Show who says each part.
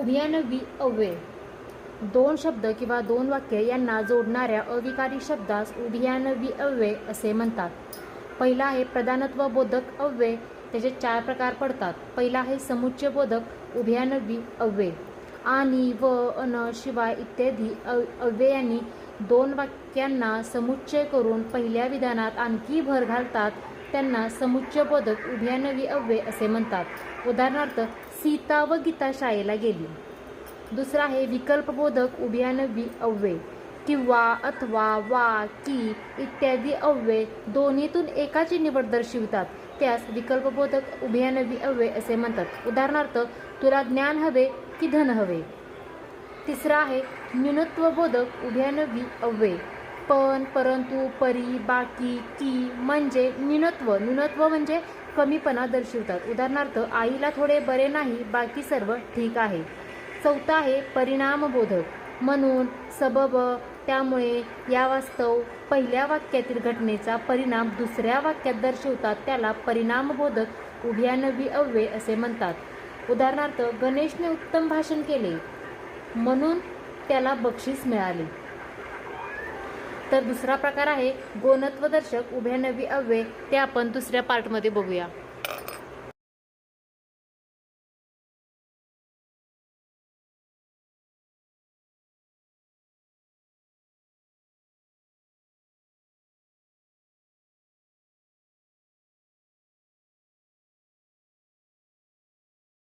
Speaker 1: उभयानवी अव्यय दोन शब्द किंवा दोन वाक्य यांना जोडणाऱ्या अविकारी शब्दास उभयानवी अव्यय असे म्हणतात. पहिला आहे प्रधानत्व बोधक अव्यय त्याचे चार प्रकार पडतात. पहिला आहे समुच्चय बोधक उभयानवी अव्यय आणि व अन शिवाय इत्यादी अव अव्ययांनी दोन वाक्यांना समुच्चय करून पहिल्या विधानात आणखी भर घालतात. त्यांना समुच्चबोधक उभयानवी अव्यय असे म्हणतात. उदाहरणार्थ सीता व गीता शाळेला गेली. दुसरा आहे विकल्पबोधक उभयानवी अव्यय किंवा अथवा वा की इत्यादी अव्यय दोन्हीतून एकाची निवड दर्शवितात. त्यास विकल्पबोधक उभयानवी अव्यय असे म्हणतात. उदाहरणार्थ तुला ज्ञान हवे की धन हवे. तिसरा आहे न्यूनत्वबोधक उभयानवी अव्यय पण परंतु परी बाकी की म्हणजे न्यूनत्व. न्यूनत्व म्हणजे कमीपणा दर्शवतात. उदाहरणार्थ आईला थोडे बरे नाही बाकी सर्व ठीक आहे. चौथा आहे परिणामबोधक. म्हणून सबब त्यामुळे या वास्तव पहिल्या वाक्यातील घटनेचा परिणाम दुसऱ्या वाक्यात दर्शवतात. त्याला परिणामबोधक उभयानवी अव्यय असे म्हणतात. उदाहरणार्थ गणेशने उत्तम भाषण केले. म्हणून त्याला बक्षीस मिळाले. तर दुसरा प्रकार आहे गोनत्वदर्शक उभयानवी अव्यय. ते आपण दुसऱ्या पार्टमध्ये बघूया.